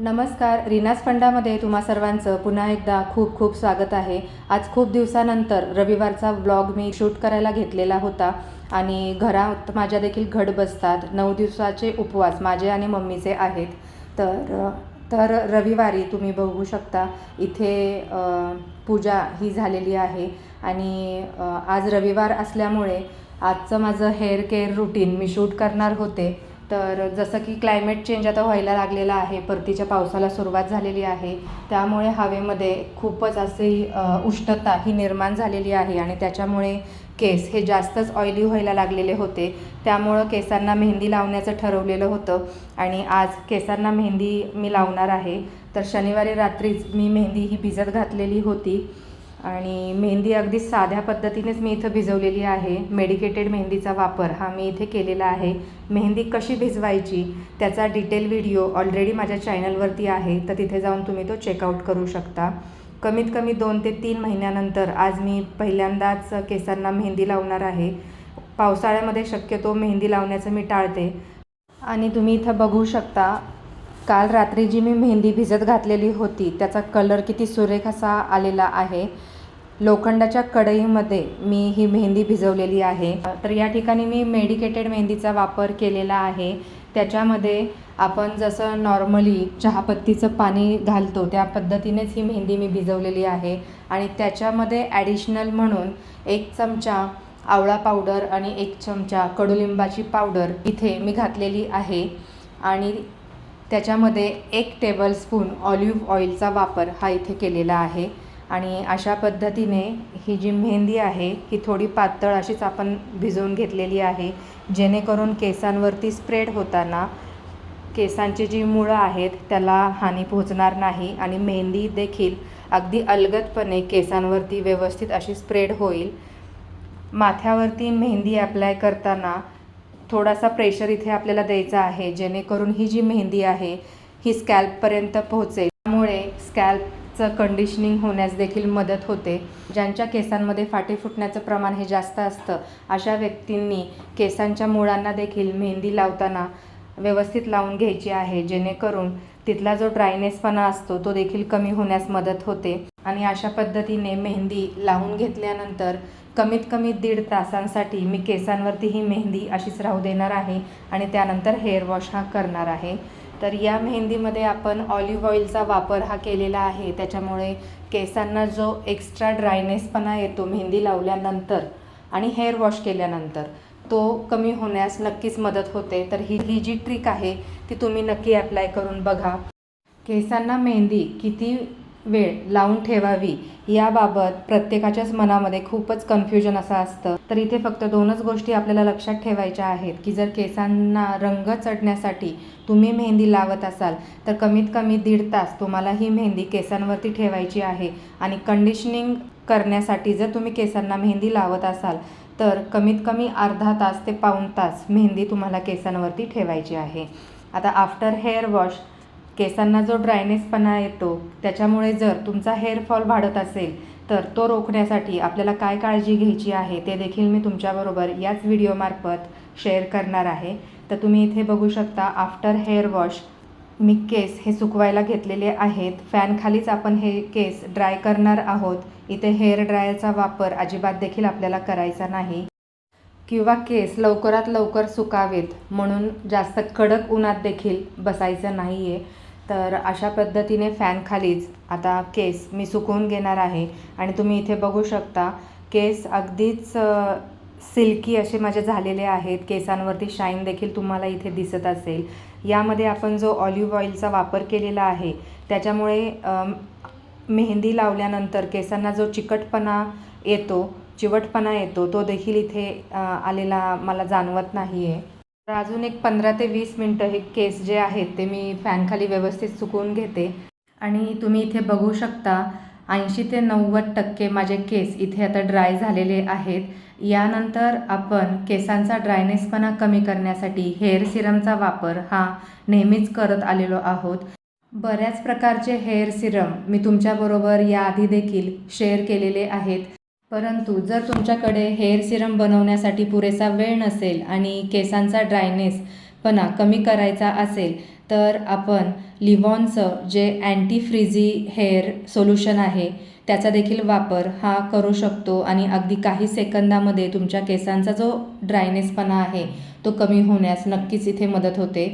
नमस्कार रिनास फंडामध्ये तुम्हा सर्वांचं पुन्हा एकदा खूप खूप स्वागत आहे. आज खूप दिवसानंतर रविवारचा व्लॉग मी शूट करायला घेतलेला होता आणि घरात माझ्या देखील घड बसतात. नऊ दिवसाचे उपवास माझे आणि मम्मीचे आहेत. तर तर रविवारी तुम्ही बघू शकता इथे पूजा ही झालेली आहे आणि आज रविवार असल्यामुळे आजचं माझं हेअर केअर रुटीन मी शूट करणार होते. तर जसं की क्लायमेट चेंज आता व्हायला लागलेला आहे परतीच्या पावसाला सुरुवात झालेली आहे त्यामुळे हवेमध्ये खूपच अशी उष्णता ही निर्माण झालेली आहे आणि त्याच्यामुळे केस हे जास्तच ऑइली व्हायला लागलेले होते. त्यामुळं केसांना मेहंदी लावण्याचं ठरवलेलं होतं आणि आज केसांना मेहंदी मी लावणार आहे. तर शनिवारी रात्रीच मी मेहंदी ही भिजत घातलेली होती. आणि मेहंदी अगदी साध्या पद्धतीनेच मी इथं भिजवलेली आहे. मेडिकेटेड मेहंदीचा वापर हा मी इथे केलेला आहे. मेहंदी कशी भिजवायची त्याचा डिटेल व्हिडिओ ऑलरेडी माझ्या चॅनलवरती आहे. तर तिथे जाऊन तुम्ही तो चेकआउट करू शकता. कमीत कमी दोन ते तीन महिन्यानंतर आज मी पहिल्यांदाच केसांना मेहंदी लावणार आहे. पावसाळ्यामध्ये शक्यतो मेहंदी लावण्याचं मी टाळते. आणि तुम्ही इथं बघू शकता काल रात्री जी मी मेहंदी भिजत घातलेली होती त्याचा कलर किती सुरेख असा आलेला आहे. लोखंडाच्या कढईमध्ये मी ही मेहंदी भिजवलेली आहे. तर या ठिकाणी मी मेडिकेटेड मेहंदीचा वापर केलेला आहे. त्याच्यामध्ये आपण जसं नॉर्मली चहापत्तीचं पाणी घालतो त्या पद्धतीनेच ही मेहंदी मी भिजवलेली आहे. आणि त्याच्यामध्ये ॲडिशनल म्हणून एक चमचा आवळा पावडर आणि एक चमचा कडुलिंबाची पावडर इथे मी घातलेली आहे. आणि त्याच्यामध्ये एक टेबलस्पून ऑलिव्ह ऑइलचा वापर हा इथे केलेला आहे. आणि अशा पद्धतीने ही जी मेहंदी आहे ही थोडी पातळ अशीच आपण भिजवून घेतलेली आहे. जेणेकरून केसांवरती स्प्रेड होताना केसांची जी मुळं आहेत त्याला हानी पोहोचणार नाही आणि मेहंदी देखील अगदी अलगदपणे केसांवरती व्यवस्थित अशी स्प्रेड होईल. माथ्यावरती मेहंदी अप्लाय करताना थोडासा प्रेशर इथे आपल्याला द्यायचा आहे जेणेकरून ही जी मेहंदी आहे ही स्कॅल्पपर्यंत पोहोचेल. त्यामुळे स्कॅल्पचं कंडिशनिंग होण्यास देखील मदत होते. ज्यांच्या केसांमध्ये फाटे फुटण्याचं प्रमाण हे जास्त असतं अशा व्यक्तींनी केसांच्या मुळांना देखील मेहंदी लावताना व्यवस्थित लावून घ्यायची आहे जेणेकरून तिथला जो ड्रायनेसपणा असतो तो देखील कमी होण्यास मदत होते. आणि अशा पद्धतीने मेहंदी लावून घेतल्यानंतर कमीत कमी दीड तासांसाठी मी केसांवरती ही मेहंदी अशीच राहू देणार आहे आणि त्यानंतर हेअर वॉश हा करणार आहे. तर या मेहंदीमध्ये आपण ऑलिव्ह ऑइलचा वापर हा केलेला आहे. त्याच्यामुळे केसांना जो एक्स्ट्रा ड्रायनेसपणा येतो मेहंदी लावल्यानंतर आणि हेअर वॉश केल्यानंतर तो कमी होण्यास नक्कीच मदत होते. तर ही ही जी ट्रिक आहे ती तुम्ही नक्की ॲप्लाय करून बघा. केसांना मेहंदी किती वेळ लावून ठेवावी. याबाबत प्रत्येकाच्याच मनामध्ये खूपच कन्फ्युजन असं असतं. तर इथे फक्त दोनच गोष्टी आपल्याला लक्षात ठेवायच्या आहेत की जर केसांना रंग चढण्यासाठी तुम्ही मेहंदी लावत असाल तर कमीत कमी दीड तास तुम्हाला ही मेहंदी केसांवरती ठेवायची आहे. आणि कंडिशनिंग करण्यासाठी जर तुम्ही केसांना मेहंदी लावत असाल तर कमीत कमी अर्धा तास ते पाऊण तास मेहंदी तुम्हाला केसांवरती ठेवायची आहे. आता आफ्टर हेअर वॉश केसांना जो ड्रायनेसपणा येतो त्याच्यामुळे जर तुमचा हेअरफॉल वाढत असेल तर तो रोखण्यासाठी आपल्याला काय काळजी घ्यायची आहे ते देखील मी तुमच्याबरोबर याच व्हिडिओमार्फत शेअर करणार आहे. तर तुम्ही इथे बघू शकता आफ्टर हेअर वॉश मी केस हे सुकवायला घेतलेले आहेत. फॅनखालीच आपण हे केस ड्राय करणार आहोत. इथे हेअर ड्रायरचा वापर अजिबात देखील आपल्याला करायचा नाही. किंवा केस लवकरात लवकर सुकावेत म्हणून जास्त कडक उन्हात देखील बसायचं नाही आहे तर अशा पद्धतीने फॅनखालीच आता केस मी सुकवून घेणार आहे. आणि तुम्ही इथे बघू शकता केस अगदीच सिल्की असे माझे झालेले आहेत. केसांवरती शाईन देखील तुम्हाला इथे दिसत असेल. यामध्ये आपण जो ऑलिव्ह ऑइलचा वापर केलेला आहे त्याच्यामुळे मेहंदी लावल्यानंतर केसांना जो चिकटपणा येतो चिवटपणा येतो तो देखील इथे आलेला मला जाणवत नाही आहे तर अजून एक पंधरा ते वीस मिनटं हे केस जे आहेत ते मी फॅनखाली व्यवस्थित सुकवून घेते. आणि तुम्ही इथे बघू शकता ऐंशी ते नव्वद टक्के माझे केस इथे आता ड्राय झालेले आहेत. यानंतर आपण केसांचा ड्रायनेसपणा कमी करण्यासाठी हेअर सिरमचा वापर हा नेहमीच करत आलेलो आहोत. बऱ्याच प्रकारचे हेअर सिरम मी तुमच्याबरोबर याआधी देखील शेअर केलेले आहेत. परंतु जर तुमच्याकडे हेअर सिरम बनवण्यासाठी पुरेसा वेळ नसेल आणि केसांचा ड्रायनेस पणा कमी करायचा असेल तर आपण लिव्हॉनचं जे अँटी फ्रिझी हेअर सोल्युशन आहे त्याचा देखील वापर हा करू शकतो आणि अगदी काही सेकंदामध्ये तुमच्या केसांचा जो ड्रायनेसपणा आहे तो कमी होण्यास नक्कीच इथे मदत होते.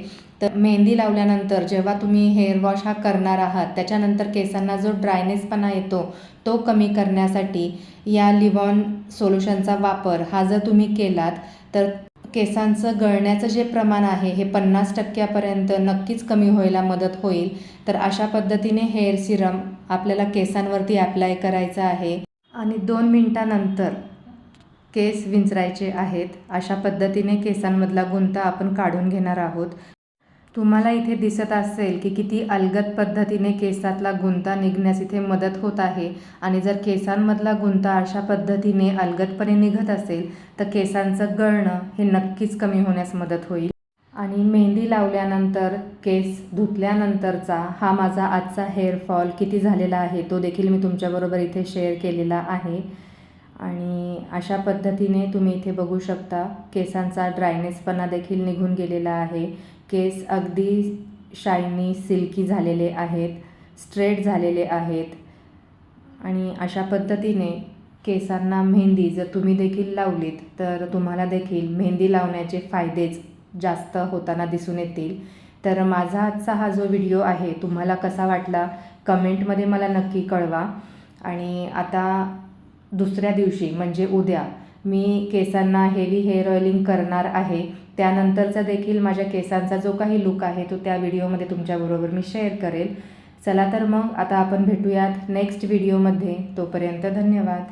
तर मेहंदी लावल्यानंतर जेव्हा तुम्ही हेअर वॉश हा करणार आहात त्याच्यानंतर केसांना जो ड्रायनेसपणा येतो तो कमी करण्यासाठी या लिवॉन सोल्युशनचा वापर हा जर तुम्ही केलात तर केसांचं गळण्याचं जे प्रमाण आहे हे पन्नास टक्क्यापर्यंत नक्कीच कमी व्हायला मदत होईल. तर अशा पद्धतीने हेअर सिरम आपल्याला केसांवरती ॲप्लाय करायचं आहे. आणि दोन मिनटानंतर केस विंचरायचे आहेत. अशा पद्धतीने केसांमधला गुंता आपण काढून घेणार आहोत. तुम्हाला इथे दिसत असेल की किती अलगद पद्धतीने केसातला गुंता निघण्यास इथे मदत होत आहे आणि जर केसांमधला गुंता अशा पद्धतीने अलगदपणे निघत असेल तर केसांचं गळणं हे नक्कीच कमी होण्यास मदत होईल. आणि मेहंदी लावल्यानंतर केस धुतल्यानंतरचा हा माझा आजचा हेअरफॉल किती झालेला आहे तो देखील मी तुमच्याबरोबर इथे शेअर केलेला आहे. आणि अशा पद्धतीने तुम्ही इथे बघू शकता केसांचा ड्रायनेसपणा देखील निघून गेलेला आहे. केस अगदी शायनी सिल्की झालेले आहेत स्ट्रेट झालेले आहेत. आणि अशा पद्धतीने केसांना मेहंदी जर तुम्ही देखील लावलीत तर तुम्हाला देखील मेहंदी लावण्याचे फायदेच जास्त होताना दिसून येतील. तर माझा आजचा हा जो व्हिडिओ आहे तुम्हाला कसा वाटला? कमेंटमध्ये मला नक्की कळवा. आणि आता दुसऱ्या दिवशी म्हणजे उद्या मी केसांना हेवी हेअर ऑइलिंग करणार आहे. त्यानंतरचा देखील माझ्या केसांचा जो काही लुक आहे तो त्या व्हिडिओमध्ये तुमच्याबरोबर मी शेअर करेल. चला तर मग आता आपण भेटूयात नेक्स्ट व्हिडिओमध्ये तोपर्यंत धन्यवाद.